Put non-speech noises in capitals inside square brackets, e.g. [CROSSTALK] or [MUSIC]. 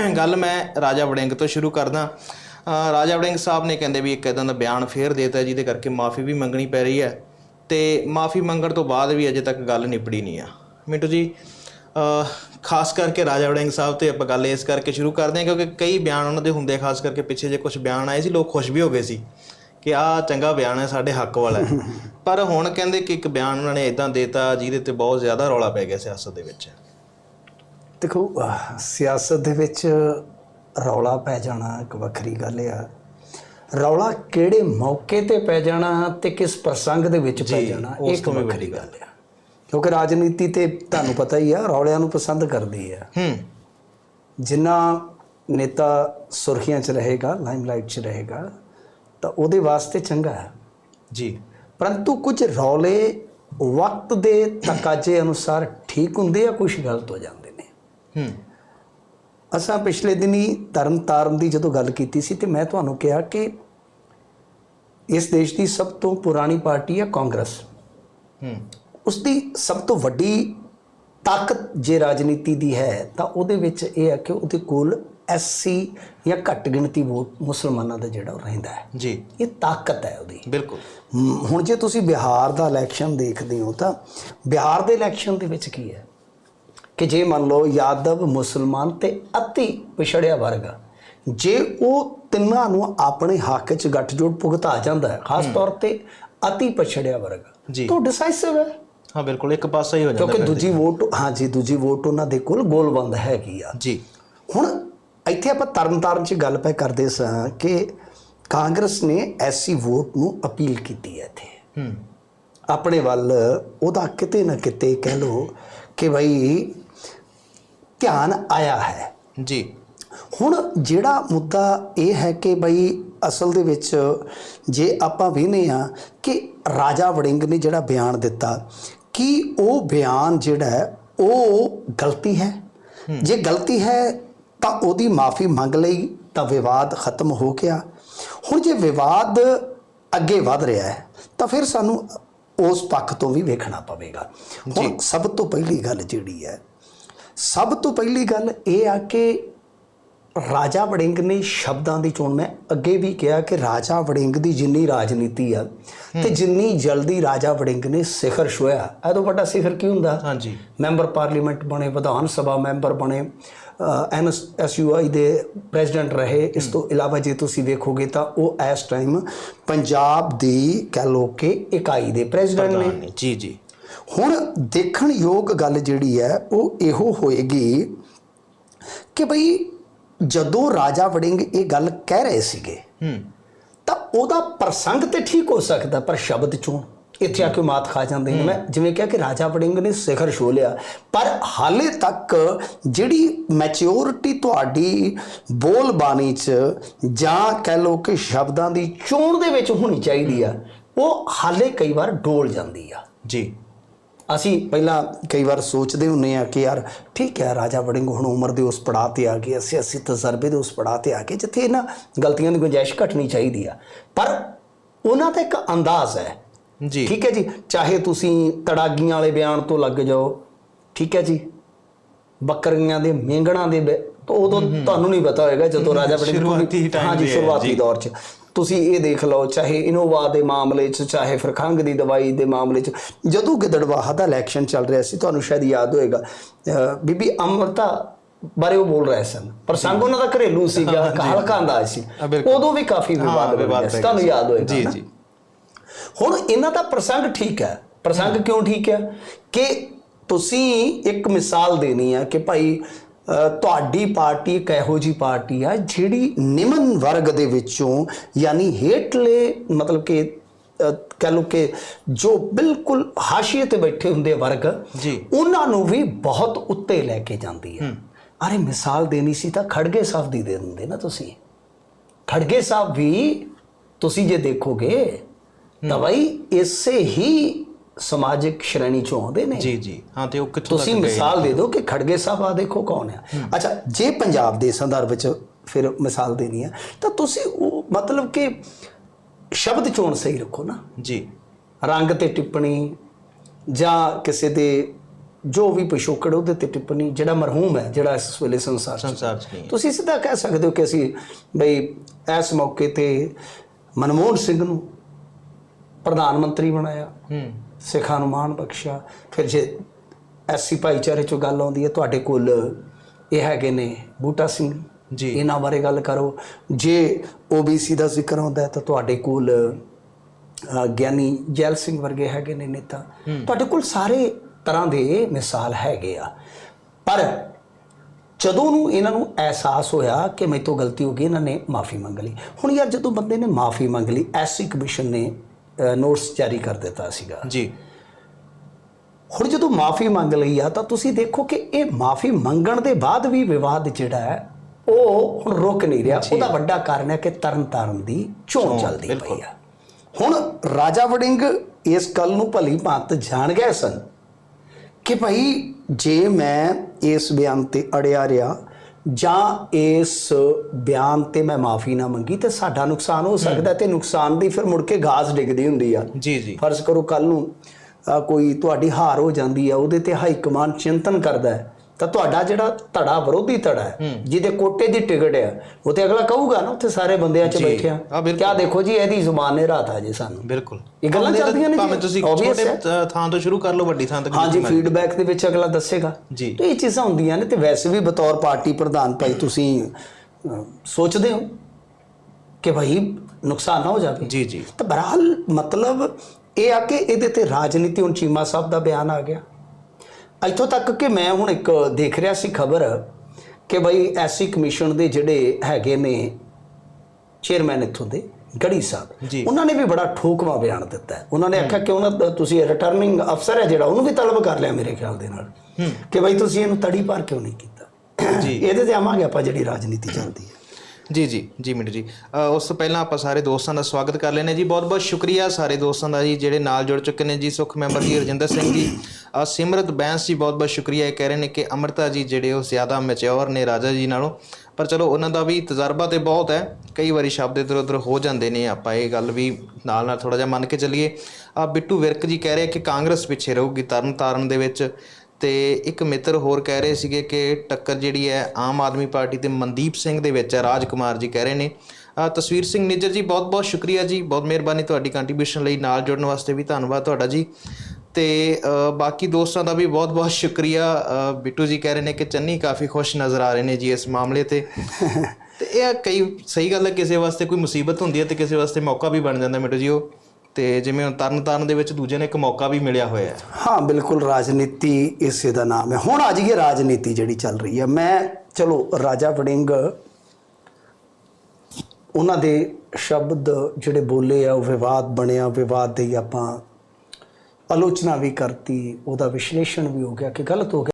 [COUGHS] ਗੱਲ ਮੈਂ ਰਾਜਾ ਵੜਿੰਗ ਤੋਂ ਸ਼ੁਰੂ ਕਰਦਾ। ਰਾਜਾ ਵੜਿੰਗ ਸਾਹਿਬ ਨੇ ਕਹਿੰਦੇ ਵੀ ਇੱਕ ਇਦਾਂ ਦਾ ਬਿਆਨ ਫੇਰ ਦੇਤਾ ਜਿਹਦੇ ਕਰਕੇ ਮਾਫੀ ਵੀ ਮੰਗਣੀ ਪੈ ਰਹੀ ਹੈ ਤੇ ਮਾਫੀ ਮੰਗਣ ਤੋਂ ਬਾਅਦ ਵੀ ਅਜੇ ਤੱਕ ਗੱਲ ਨਿਪੜੀ ਨਹੀਂ ਆ। ਮਿੰਟੂ ਜੀ ਖਾਸ ਕਰਕੇ ਰਾਜਾ ਵੜਿੰਗ ਸਾਹਿਬ ਤੇ ਆਪਾਂ ਗੱਲ ਇਸ ਕਰਕੇ ਸ਼ੁਰੂ ਕਰਦੇ ਹਾਂ ਕਿਉਂਕਿ ਕਈ ਬਿਆਨ ਉਹਨਾਂ ਦੇ ਹੁੰਦੇ ਖਾਸ ਕਰਕੇ ਪਿੱਛੇ ਜੇ ਕੁਝ ਬਿਆਨ ਆਏ ਸੀ ਲੋਕ ਖੁਸ਼ ਵੀ ਹੋ ਗਏ ਸੀ ਕਿ ਆਹ ਚੰਗਾ ਬਿਆਨ ਹੈ ਸਾਡੇ ਹੱਕ ਵਾਲਾ [LAUGHS] ਪਰ ਹੁਣ ਕਹਿੰਦੇ ਕਿ ਇੱਕ ਬਿਆਨ ਉਹਨਾਂ ਨੇ ਇਦਾਂ ਦੇਤਾ ਜਿਹਦੇ ਤੇ ਬਹੁਤ ਜ਼ਿਆਦਾ ਰੌਲਾ ਪੈ ਗਿਆ ਸਿਆਸਤ ਦੇ ਵਿੱਚ। ਦੇਖੋ ਸਿਆਸਤ ਦੇ ਵਿੱਚ ਰੌਲਾ ਪੈ ਜਾਣਾ ਇੱਕ ਵੱਖਰੀ ਗੱਲ ਆ। ਰੌਲਾ ਕਿਹੜੇ ਮੌਕੇ ਤੇ ਪੈ ਜਾਣਾ ਤੇ ਕਿਸ ਪ੍ਰਸੰਗ ਦੇ ਵਿੱਚ ਪੈ ਜਾਣਾ ਇਹ ਇੱਕ ਵੱਖਰੀ ਗੱਲ ਆ। ਕਿਉਂਕਿ ਰਾਜਨੀਤੀ ਤੇ ਤੁਹਾਨੂੰ ਪਤਾ ਹੀ ਆ ਰੌਲਿਆਂ ਨੂੰ ਪਸੰਦ ਕਰਦੀ ਆ। ਹੂੰ। ਜਿੰਨਾ ਨੇਤਾ ਸੁਰਖੀਆਂ 'ਚ ਰਹੇਗਾ ਲਾਈਮਲਾਈਟ 'ਚ ਰਹੇਗਾ ਤਾਂ ਉਹਦੇ ਵਾਸਤੇ ਚੰਗਾ ਹੈ। ਜੀ। ਪਰੰਤੂ ਕੁਝ ਰੌਲੇ ਵਕਤ ਦੇ ਤਕਾਜ਼ੇ ਅਨੁਸਾਰ ਠੀਕ ਹੁੰਦੇ ਆ ਕੁਝ ਗਲਤ ਹੋ ਜਾਂਦੇ ਹੂੰ। ਅਸਾਂ ਪਿਛਲੇ ਦਿਨੀ ਤਰਨ ਤਾਰਨ ਦੀ ਜਦੋਂ ਗੱਲ ਕੀਤੀ ਸੀ ਤੇ ਮੈਂ ਤੁਹਾਨੂੰ ਕਿਹਾ ਕਿ ਇਸ ਦੇਸ਼ ਦੀ ਸਭ ਤੋਂ ਪੁਰਾਣੀ ਪਾਰਟੀ ਹੈ ਕਾਂਗਰਸ। ਹੂੰ। ਉਸ ਦੀ ਸਭ ਤੋਂ ਵੱਡੀ ਤਾਕਤ ਜੇ ਰਾਜਨੀਤੀ ਦੀ ਹੈ ਤਾਂ ਉਹਦੇ ਵਿੱਚ ਇਹ ਹੈ ਕਿ ਉਹਦੇ ਕੋਲ ਐਸਸੀ ਜਾਂ ਘੱਟ ਗਿਣਤੀ ਵੋਟ ਮੁਸਲਮਾਨਾਂ ਦਾ ਜਿਹੜਾ ਉਹ ਰਹਿੰਦਾ ਹੈ। ਜੀ। ਇਹ ਤਾਕਤ ਹੈ ਉਹਦੀ। ਬਿਲਕੁਲ। ਹੁਣ ਜੇ ਤੁਸੀਂ ਬਿਹਾਰ ਦਾ ਇਲੈਕਸ਼ਨ ਦੇਖਦੇ ਹੋ ਤਾਂ ਬਿਹਾਰ ਦੇ ਇਲੈਕਸ਼ਨ ਦੇ ਵਿੱਚ ਕੀ ਹੈ? ਕਿ ਜੇ ਮੰਨ ਲਓ ਯਾਦਵ ਮੁਸਲਮਾਨ ਤੇ ਅਤੀ ਪਿਛੜਿਆ ਵਰਗ ਜੇ ਉਹ ਤਿੰਨਾਂ ਨੂੰ ਆਪਣੇ ਹੱਕ 'ਚ ਗੱਠਜੋੜ ਭੁਗਤਾ ਜਾਂਦਾ ਹੈ ਖਾਸ ਤੌਰ ਤੇ ਅਤੀ ਪਿਛੜਿਆ ਵਰਗ ਜੀ। ਤਾਂ ਡਿਸਾਈਸਿਵ ਹੈ। ਹਾਂ ਬਿਲਕੁਲ ਇੱਕ ਪਾਸਾ ਹੀ ਹੋ ਜਾਂਦਾ ਕਿਉਂਕਿ ਦੂਜੀ ਵੋਟ ਹਾਂਜੀ ਦੂਜੀ ਵੋਟ ਉਹਨਾਂ ਦੇ ਕੋਲ ਗੋਲਬੰਦ ਹੈਗੀ ਆ। ਜੀ। ਹੁਣ ਇੱਥੇ ਆਪਾਂ ਤਰਨਤਾਰਨ 'ਚ ਗੱਲ ਪੈ ਕਰਦੇ ਸਾਂ ਕਿ ਕਾਂਗਰਸ ਨੇ ਐਸੀ ਵੋਟ ਨੂੰ ਅਪੀਲ ਕੀਤੀ ਹੈ ਇੱਥੇ। ਹੂੰ। ਆਪਣੇ ਵੱਲ ਉਹਦਾ ਕਿਤੇ ਨਾ ਕਿਤੇ ਕਹਿ ਲੋ ਕਿ ਭਾਈ ਧਿਆਨ ਆਇਆ ਹੈ। ਜੀ। ਹੁਣ ਜਿਹੜਾ ਮੁੱਦਾ ਇਹ ਹੈ ਕਿ ਭਾਈ ਅਸਲ ਦੇ ਵਿੱਚ ਜੇ ਆਪਾਂ ਵੇਖਨੇ ਆ ਕਿ ਰਾਜਾ ਵੜਿੰਗ ਨੇ ਜਿਹੜਾ ਬਿਆਨ ਦਿੱਤਾ ਕਿ ਉਹ ਬਿਆਨ ਜਿਹੜਾ ਹੈ ਉਹ ਗਲਤੀ ਹੈ? ਜੇ ਗਲਤੀ ਹੈ ਤਾਂ ਉਹਦੀ ਮਾਫੀ ਮੰਗ ਲਈ ਤਾਂ ਵਿਵਾਦ ਖਤਮ ਹੋ ਗਿਆ। ਹੁਣ ਜੇ ਵਿਵਾਦ ਅੱਗੇ ਵਧ ਰਿਹਾ ਹੈ ਤਾਂ ਫਿਰ ਸਾਨੂੰ ਉਸ ਪੱਖ ਤੋਂ ਵੀ ਵੇਖਣਾ ਪਵੇਗਾ। ਹੁਣ ਸਭ ਤੋਂ ਪਹਿਲੀ ਗੱਲ ਜਿਹੜੀ ਹੈ ਸਭ ਤੋਂ ਪਹਿਲੀ ਗੱਲ ਇਹ ਆ ਕਿ ਰਾਜਾ ਵੜਿੰਗ ਨੇ ਸ਼ਬਦਾਂ ਦੀ ਚੋਣ ਮੈਂ ਅੱਗੇ ਵੀ ਕਿਹਾ ਕਿ ਰਾਜਾ ਵੜਿੰਗ ਦੀ ਜਿੰਨੀ ਰਾਜਨੀਤੀ ਆ ਤੇ ਜਿੰਨੀ ਜਲਦੀ ਰਾਜਾ ਵੜਿੰਗ ਨੇ ਸਿਖਰ ਛੋਇਆ ਇਹ ਤੋਂ ਵੱਡਾ ਸਿਖਰ ਕੀ ਹੁੰਦਾ? ਹਾਂਜੀ। ਮੈਂਬਰ ਪਾਰਲੀਮੈਂਟ ਬਣੇ ਵਿਧਾਨ ਸਭਾ ਮੈਂਬਰ ਬਣੇ ਐਨਐਸਯੂਆਈ ਦੇ ਪ੍ਰੈਜ਼ੀਡੈਂਟ ਰਹੇ। ਇਸ ਤੋਂ ਇਲਾਵਾ ਜੇ ਤੁਸੀਂ ਵੇਖੋਗੇ ਤਾਂ ਉਹ ਇਸ ਟਾਈਮ ਪੰਜਾਬ ਦੀ ਕਹਿ ਲੋ ਕਿ ਇਕਾਈ ਦੇ ਪ੍ਰੈਜ਼ੀਡੈਂਟ ਨੇ। ਜੀ ਜੀ। ਹੁਣ ਦੇਖਣ ਯੋਗ ਗੱਲ ਜਿਹੜੀ ਹੈ ਉਹ ਇਹੋ ਹੋਏਗੀ ਕਿ ਭਈ ਜਦੋਂ ਰਾਜਾ ਵੜਿੰਗ ਇਹ ਗੱਲ ਕਹਿ ਰਹੇ ਸੀਗੇ ਹੂੰ। ਤਾਂ ਉਹਦਾ ਪ੍ਰਸੰਗ ਤੇ ਠੀਕ ਹੋ ਸਕਦਾ ਪਰ ਸ਼ਬਦ ਚੋਂ। ਇੱਥੇ ਆ ਕੇ ਮਾਤ ਖਾ ਜਾਂਦੇ ਨੇ। ਮੈਂ ਜਿਵੇਂ ਕਿਹਾ ਕਿ ਰਾਜਾ ਵੜਿੰਗ ਨੇ ਸਿਖਰ ਛੋ ਲਿਆ। ਪਰ ਹਾਲੇ ਤੱਕ ਜਿਹੜੀ ਮੈਚਿਓਰਿਟੀ ਤੁਹਾਡੀ ਬੋਲ ਬਾਣੀ 'ਚ ਜਾਂ ਕਹਿ ਲਓ ਕਿ ਸ਼ਬਦਾਂ ਦੀ ਚੋਣ ਦੇ ਵਿੱਚ ਹੋਣੀ ਚਾਹੀਦੀ ਆ ਉਹ ਹਾਲੇ ਕਈ ਵਾਰ ਡੋਲ ਜਾਂਦੀ ਆ। ਜੀ। ਅਸੀਂ ਪਹਿਲਾਂ ਕਈ ਵਾਰ ਸੋਚਦੇ ਹੁੰਨੇ ਆ ਕਿ ਯਾਰ ਠੀਕ ਹੈ ਰਾਜਾ ਵੜਿੰਗ ਹੁਣ ਉਮਰ ਦੇ ਉਸ ਪੜਾਅ ਤੇ ਆ ਗਏ ਅਸੀਂ ਅਸੀਂ ਤਜਰਬੇ ਦੇ ਉਸ ਪੜਾਅ ਤੇ ਆ ਗਏ ਜਿੱਥੇ ਇਹਨਾਂ ਗਲਤੀਆਂ ਦੀ ਗੁੰਜਾਇਸ਼ ਘਟਣੀ ਚਾਹੀਦੀ ਆ। ਪਰ ਉਹਨਾਂ ਦਾ ਇੱਕ ਅੰਦਾਜ਼ ਹੈ। ਜੀ। ਠੀਕ ਹੈ ਜੀ? ਚਾਹੇ ਤੁਸੀਂ ਤੜਾਗੀਆਂ ਵਾਲੇ ਬਿਆਨ ਤੋਂ ਲੱਗ ਜਾਓ ਠੀਕ ਹੈ ਜੀ? ਬੱਕਰੀਆਂ ਦੇ ਮੇਂਗਣਾ ਦੇ ਤਾਂ ਉਦੋਂ ਤੁਹਾਨੂੰ ਨਹੀਂ ਪਤਾ ਹੋਏਗਾ ਜਦੋਂ ਰਾਜਾ ਵੜਿੰਗ ਹਾਂਜੀ ਸ਼ੁਰੂਆਤੀ। ਦੌਰ 'ਚ। ਤੁਸੀਂ ਇਹ ਦੇਖ ਲਓ ਚਾਹੇ ਇਨੋਵਾ ਦੇ ਮਾਮਲੇ 'ਚ ਚਾਹੇ ਫਿਰ ਖੰਘ ਦੀ ਦਵਾਈ ਦੇ ਮਾਮਲੇ 'ਚ ਜਦੋਂ ਗਿੱਦੜਵਾਹਾ ਦਾ ਇਲੈਕਸ਼ਨ ਚੱਲ ਰਿਹਾ ਸੀ ਤੁਹਾਨੂੰ ਸ਼ਾਇਦ ਯਾਦ ਹੋਏਗਾ ਬੀਬੀ ਅਮਰਤਾ ਬਾਰੇ ਉਹ ਬੋਲ ਰਹੇ ਸਨ। ਪ੍ਰਸੰਗ ਉਹਨਾਂ ਦਾ ਘਰੇਲੂ ਸੀਗਾ ਹਲਕਾ ਅੰਦਾਜ਼ ਸੀ। ਹਾਂ। ਉਦੋਂ ਵੀ ਕਾਫੀ ਹਾਂ, ਵਿਵਾਦ ਹੋਇਆ ਸੀ। ਤੁਹਾਨੂੰ ਯਾਦ ਹੋਏਗਾ ਜੀ? ਜੀ। ਹੁਣ ਇਹਨਾਂ ਦਾ ਪ੍ਰਸੰਗ ਠੀਕ ਹੈ। ਪ੍ਰਸੰਗ ਕਿਉਂ ਠੀਕ ਹੈ? ਕਿ ਤੁਸੀਂ ਇੱਕ ਮਿਸਾਲ ਦੇਣੀ ਆ ਕਿ ਭਾਈ ਤੁਹਾਡੀ ਪਾਰਟੀ ਇੱਕ ਇਹੋ ਜੀ ਪਾਰਟੀ ਆ ਜਿਹੜੀ ਨਿਮਨ ਵਰਗ ਦੇ ਵਿੱਚੋਂ ਯਾਨੀ ਹੇਠਲੇ ਮਤਲਬ ਕਿ ਕਹਿ ਲਓ ਕਿ ਜੋ ਬਿਲਕੁਲ ਹਾਸ਼ੀਏ ਤੇ ਬੈਠੇ ਹੁੰਦੇ ਵਰਗ ਜੀ। ਉਹਨਾਂ ਨੂੰ ਵੀ ਬਹੁਤ ਉੱਤੇ ਲੈ ਕੇ ਜਾਂਦੀ ਹੈ। ਅਰੇ ਮਿਸਾਲ ਦੇਣੀ ਸੀ ਤਾਂ ਖੜਗੇ ਸਾਹਿਬ ਦੀ ਦੇ ਦਿੰਦੇ ਨਾ ਤੁਸੀਂ। ਖੜਗੇ ਸਾਹਿਬ ਵੀ ਤੁਸੀਂ ਜੇ ਦੇਖੋਗੇ ਤਾਂ ਭਾਈ ਇਸੇ ਹੀ ਸਮਾਜਿਕ ਸ਼੍ਰੇਣੀ ਚੋਂ ਆਉਂਦੇ ਨੇ। ਜੀ ਜੀ। ਹਾਂ ਤੇ ਉਹ ਕਿੱਥੋਂ ਤੁਸੀਂ ਤੱਕ ਮਿਸਾਲ ਦੇ ਦਿਓ ਕਿ ਖੜਗੇ ਸਾਹਿਬ ਆ ਦੇਖੋ ਕੌਣ ਆ। ਅੱਛਾ ਜੇ ਪੰਜਾਬ ਦੇ ਸੰਦਰਭ ਵਿੱਚ ਫਿਰ ਮਿਸਾਲ ਦੇਣੀ ਹੈ ਤਾਂ ਤੁਸੀਂ ਉਹ ਮਤਲਬ ਕਿ ਸ਼ਬਦ ਚੋਣ ਸਹੀ ਰੱਖੋ ਨਾ। ਜੀ। ਰੰਗ ਤੇ ਟਿੱਪਣੀ ਜਾਂ ਕਿਸੇ ਦੇ ਜੋ ਵੀ ਪਿਛੋਕੜ ਉਹਦੇ ਤੇ ਟਿੱਪਣੀ ਜਿਹੜਾ ਮਰਹੂਮ ਹੈ ਜਿਹੜਾ ਇਸ ਵੇਲੇ ਸੰਸਾਰ 'ਚ। ਸੰਸਾਰ 'ਚ ਨਹੀਂ। ਤੁਸੀਂ ਸਿੱਧਾ ਕਹਿ ਸਕਦੇ ਹੋ ਕਿ ਅਸੀਂ ਬਈ ਇਸ ਮੌਕੇ ਤੇ ਮਨਮੋਹਨ ਸਿੰਘ ਨੂੰ ਪ੍ਰਧਾਨ ਮੰਤਰੀ ਬਣਾਇਆ। ਹੂੰ। ਸਿੱਖਾਂ ਨੂੰ ਮਾਣ ਬਖਸ਼ਿਆ। ਫਿਰ ਜੇ ਐਸਸੀ ਭਾਈਚਾਰੇ ਚੋਂ ਗੱਲ ਆਉਂਦੀ ਹੈ ਤੁਹਾਡੇ ਕੋਲ ਇਹ ਹੈਗੇ ਨੇ ਬੂਟਾ ਸਿੰਘ। ਜੀ। ਇਹਨਾਂ ਬਾਰੇ ਗੱਲ ਕਰੋ। ਜੇ ਓਬੀਸੀ ਦਾ ਜ਼ਿਕਰ ਆਉਂਦਾ ਹੈ ਤਾਂ ਤੁਹਾਡੇ ਕੋਲ ਗਿਆਨੀ ਜੈਲ ਸਿੰਘ ਵਰਗੇ ਹੈਗੇ ਨੇ ਨੇਤਾ। ਤੁਹਾਡੇ ਕੋਲ ਸਾਰੇ ਤਰ੍ਹਾਂ ਦੇ ਮਿਸਾਲ ਹੈਗੇ ਆ। ਪਰ ਜਦੋਂ ਨੂੰ ਇਹਨਾਂ ਨੂੰ ਅਹਿਸਾਸ ਹੋਇਆ ਕਿ ਮੇਰੇ ਤੋਂ ਗਲਤੀ ਹੋ ਗਈ ਇਹਨਾਂ ਨੇ ਮਾਫੀ ਮੰਗ ਲਈ। ਹੁਣ ਯਾਰ ਜਦੋਂ ਬੰਦੇ ਨੇ ਮਾਫੀ ਮੰਗ ਲਈ ਐਸਸੀ ਕਮਿਸ਼ਨ ਨੇ ਨੋਟਿਸ ਜਾਰੀ ਕਰ ਦਿੱਤਾ ਸੀਗਾ। ਜੀ। ਹੁਣ ਜਦੋਂ ਮਾਫੀ ਮੰਗ ਲਈ ਆ ਤਾਂ ਤੁਸੀਂ ਦੇਖੋ ਕਿ ਇਹ ਮਾਫੀ ਮੰਗਣ ਦੇ ਬਾਅਦ ਵੀ ਵਿਵਾਦ ਜਿਹੜਾ ਹੈ ਉਹ ਹੁਣ ਰੁਕ ਨਹੀਂ ਰਿਹਾ। ਉਹਦਾ ਵੱਡਾ ਕਾਰਨ ਹੈ ਕਿ ਤਰਨ ਤਾਰਨ ਦੀ ਚੋਣ ਚੱਲਦੀ ਪਈ ਆ। ਹੁਣ ਰਾਜਾ ਵੜਿੰਗ ਇਸ ਗੱਲ ਨੂੰ ਭਲੀ ਭਾਂਤ ਜਾਣ ਗਏ ਸਨ ਕਿ ਭਾਈ ਜੇ ਮੈਂ ਇਸ ਬਿਆਨ ਤੇ ਅੜਿਆ ਰਿਹਾ ਜਾਂ ਇਸ ਬਿਆਨ ਤੇ ਮੈਂ ਮਾਫੀ ਨਾ ਮੰਗੀ ਤੇ ਸਾਡਾ ਨੁਕਸਾਨ ਹੋ ਸਕਦਾ ਤੇ ਨੁਕਸਾਨ ਦੀ ਫਿਰ ਮੁੜ ਕੇ ਗਾਜ਼ ਡਿੱਗਦੀ ਹੁੰਦੀ ਆ। ਜੀ ਜੀ। ਫਰਜ਼ ਕਰੋ ਕੱਲ ਨੂੰ ਕੋਈ ਤੁਹਾਡੀ ਹਾਰ ਹੋ ਜਾਂਦੀ ਹੈ ਉਹਦੇ ਤੇ ਹਾਈ ਕਮਾਂਡ ਚਿੰਤਨ ਕਰਦਾ ਹੈ। ਤਾਂ ਤੁਹਾਡਾ ਜਿਹੜਾ ਧੜਾ ਵਿਰੋਧੀ ਧੜਾ ਹੈ ਜਿਹਦੇ ਕੋਟੇ ਦੀ ਟਿਕਟ ਹੈ ਉਹ ਤੇ ਅਗਲਾ ਕਹੂਗਾ ਨਾ ਉੱਥੇ ਸਾਰੇ ਬੰਦਿਆਂ 'ਚ ਹਾਂ, ਬਿਲਕੁਲ। ਕਿਆ ਦੇਖੋ ਜੀ ਇਹਦੀ ਜ਼ੁਬਾਨ ਨੇ ਰਾਤ ਆ ਜੇ ਸਾਨੂੰ। ਬਿਲਕੁਲ। ਇਹ ਗੱਲਾਂ ਚੱਲਦੀਆਂ ਨੇ ਭਾਵੇਂ ਤੁਸੀਂ ਛੋਟੇ ਥਾਂ ਤੋਂ ਸ਼ੁਰੂ ਕਰ ਲਓ ਵੱਡੀ ਥਾਂ ਤੱਕ ਹਾਂਜੀ ਫੀਡਬੈਕ ਦੇ ਵਿੱਚ ਅਗਲਾ ਦੱਸੇਗਾ। ਜੀ। ਤੇ ਇਹ ਚੀਜ਼ਾਂ ਹੁੰਦੀਆਂ ਨੇ ਤੇ ਵੈਸੇ ਵੀ ਬਤੌਰ ਪਾਰਟੀ ਪ੍ਰਧਾਨ ਭਾਈ ਤੁਸੀਂ ਸੋਚਦੇ ਹੋ ਕਿ ਭਾਈ ਨੁਕਸਾਨ ਨਾ ਹੋ ਜਾਵੇ? ਜੀ ਜੀ। ਤਾਂ ਬਹਰਹਾਲ ਮਤਲਬ ਇਹ ਆ ਕਿ ਇਹਦੇ ਤੇ ਰਾਜਨੀਤੀ ਹੁਣ ਚੀਮਾ ਸਾਹਿਬ ਦਾ ਬਿਆਨ ਆ ਗਿਆ। ਇੱਥੋਂ ਤੱਕ ਕਿ ਮੈਂ ਹੁਣ ਇੱਕ ਦੇਖ ਰਿਹਾ ਸੀ ਖਬਰ ਕਿ ਬਈ ਐਸਸੀ ਕਮਿਸ਼ਨ ਦੇ ਜਿਹੜੇ ਹੈਗੇ ਨੇ ਚੇਅਰਮੈਨ ਇੱਥੋਂ ਦੇ ਗੜੀ ਸਾਹਿਬ ਜੀ। ਉਹਨਾਂ ਨੇ ਵੀ ਬੜਾ ਠੋਕਵਾ ਬਿਆਨ ਦਿੱਤਾ ਹੈ ਉਹਨਾਂ ਨੇ ਆਖਿਆ ਕਿ ਉਹਨਾਂ ਤੁਸੀਂ ਰਿਟਰਨਿੰਗ ਅਫਸਰ ਹੈ ਜਿਹੜਾ ਉਹਨੂੰ ਵੀ ਤਲਬ ਕਰ ਲਿਆ ਮੇਰੇ ਖਿਆਲ ਦੇ ਨਾਲ ਕਿ ਬਈ ਤੁਸੀਂ ਇਹਨੂੰ ਤੜੀ ਪਾਰ ਕਿਉਂ ਨਹੀਂ ਕੀਤਾ ਜੀ। ਇਹਦੇ ਤੇ ਆਵਾਂਗੇ ਆਪਾਂ ਜਿਹੜੀ ਰਾਜਨੀਤੀ ਚੱਲਦੀ ਹੈ ਜੀ ਜੀ ਜੀ ਮਿੰਟ ਜੀ। ਅ, ਉਸ ਤੋਂ ਪਹਿਲਾਂ ਆਪਾਂ ਸਾਰੇ ਦੋਸਤਾਂ ਦਾ ਸਵਾਗਤ ਕਰ ਲੈਨੇ ਜੀ। ਬਹੁਤ ਬਹੁਤ ਸ਼ੁਕਰੀਆ ਸਾਰੇ ਦੋਸਤਾਂ ਦਾ ਜੀ ਜਿਹੜੇ ਨਾਲ ਜੁੜ ਚੁੱਕੇ ਨੇ ਜੀ ਸੁਖ ਮੈਂਬਰ ਜੀ ਰਜਿੰਦਰ ਸਿੰਘ ਜੀ। ਅ, ਸਿਮਰਤ ਬੈਂਸ ਜੀ ਬਹੁਤ ਬਹੁਤ ਸ਼ੁਕਰੀਆ। ਇਹ ਕਹਿ ਰਹੇ ਨੇ ਕਿ ਅਮਰਤਾ ਜੀ ਜਿਹੜੇ ਉਹ ਜ਼ਿਆਦਾ ਮੈਚਿਓਰ ਨੇ ਰਾਜਾ ਜੀ ਨਾਲੋਂ। ਪਰ ਚਲੋ ਉਹਨਾਂ ਦਾ ਵੀ ਤਜਰਬਾ ਤੇ ਬਹੁਤ ਹੈ। ਕਈ ਵਾਰੀ ਸ਼ਬਦ ਇੱਧਰ ਉੱਧਰ ਹੋ ਜਾਂਦੇ ਨੇ। ਆਪਾਂ ਇਹ ਗੱਲ ਵੀ ਨਾਲ ਨਾਲ ਥੋੜਾ ਜਿਹਾ ਮੰਨ ਕੇ ਚੱਲੀਏ। ਆ ਬਿੱਟੂ ਵਿਰਕ ਜੀ ਕਹਿ ਰਹੇ ਕਿ ਕਾਂਗਰਸ ਪਿੱਛੇ ਰਹੂਗੀ। ਤਰਨ ਤਾਰਨ ਦੇ ਵਿੱਚ ਤੇ ਇੱਕ ਮਿੱਤਰ ਹੋਰ ਕਹਿ ਰਹੇ ਸੀਗੇ ਕਿ ਟੱਕਰ ਜਿਹੜੀ ਹੈ ਆਮ ਆਦਮੀ ਪਾਰਟੀ ਤੇ ਮਨਦੀਪ ਸਿੰਘ ਦੇ ਵਿੱਚ ਹੈ ਰਾਜਕੁਮਾਰ ਜੀ ਕਹਿ ਰਹੇ ਨੇ। ਤਸਵੀਰ ਸਿੰਘ ਨਿੱਜਰ ਜੀ ਬਹੁਤ ਬਹੁਤ ਸ਼ੁਕਰੀਆ ਜੀ। ਬਹੁਤ ਮਿਹਰਬਾਨੀ ਤੁਹਾਡੀ ਕੰਟਰੀਬਿਊਸ਼ਨ ਲਈ ਨਾਲ ਜੁੜਨ ਵਾਸਤੇ ਵੀ ਧੰਨਵਾਦ ਤੁਹਾਡਾ ਜੀ। ਤੇ ਬਾਕੀ ਦੋਸਤਾਂ ਦਾ ਵੀ ਬਹੁਤ ਬਹੁਤ ਸ਼ੁਕਰੀਆ। ਬਿੱਟੂ ਜੀ ਕਹਿ ਰਹੇ ਨੇ ਕਿ ਚੰਨੀ ਕਾਫੀ ਖੁਸ਼ ਨਜ਼ਰ ਆ ਰਹੇ ਨੇ ਜੀ ਇਸ ਮਾਮਲੇ ਤੇ। [LAUGHS] ਤੇ ਇਹ ਕਈ ਸਹੀ ਗੱਲ ਹੈ ਕਿਸੇ ਵਾਸਤੇ ਕੋਈ ਮੁਸੀਬਤ ਹੁੰਦੀ ਹੈ ਤੇ ਕਿਸੇ ਵਾਸਤੇ ਮੌਕਾ ਵੀ ਬਣ ਜਾਂਦਾ ਮਿੱਟੂ ਜੀ ਉਹ ਤੇ ਜਿਵੇਂ ਹੁਣ ਤਰਨ ਤਾਰਨ ਦੇ ਵਿੱਚ ਦੂਜੇ ਨੇ ਇੱਕ ਮੌਕਾ ਵੀ ਮਿਲਿਆ ਹੋਇਆ ਹੈ। ਹਾਂ, ਬਿਲਕੁਲ ਰਾਜਨੀਤੀ ਇਸੇ ਦਾ ਨਾਮ ਹੈ। ਹੁਣ ਆ ਜਾਈਏ ਰਾਜਨੀਤੀ ਜਿਹੜੀ ਚੱਲ ਰਹੀ ਹੈ। ਮੈਂ, ਚਲੋ, ਰਾਜਾ ਵੜਿੰਗ, ਉਹਨਾਂ ਦੇ ਸ਼ਬਦ ਜਿਹੜੇ ਬੋਲੇ ਆ, ਉਹ ਵਿਵਾਦ ਬਣਿਆ ਵਿਵਾਦ ਦੇ ਆਪਾਂ ਆਲੋਚਨਾ ਵੀ ਕਰਤੀ, ਉਹਦਾ ਵਿਸ਼ਲੇਸ਼ਣ ਵੀ ਹੋ ਗਿਆ ਕਿ ਗਲਤ ਹੋ ਗਿਆ।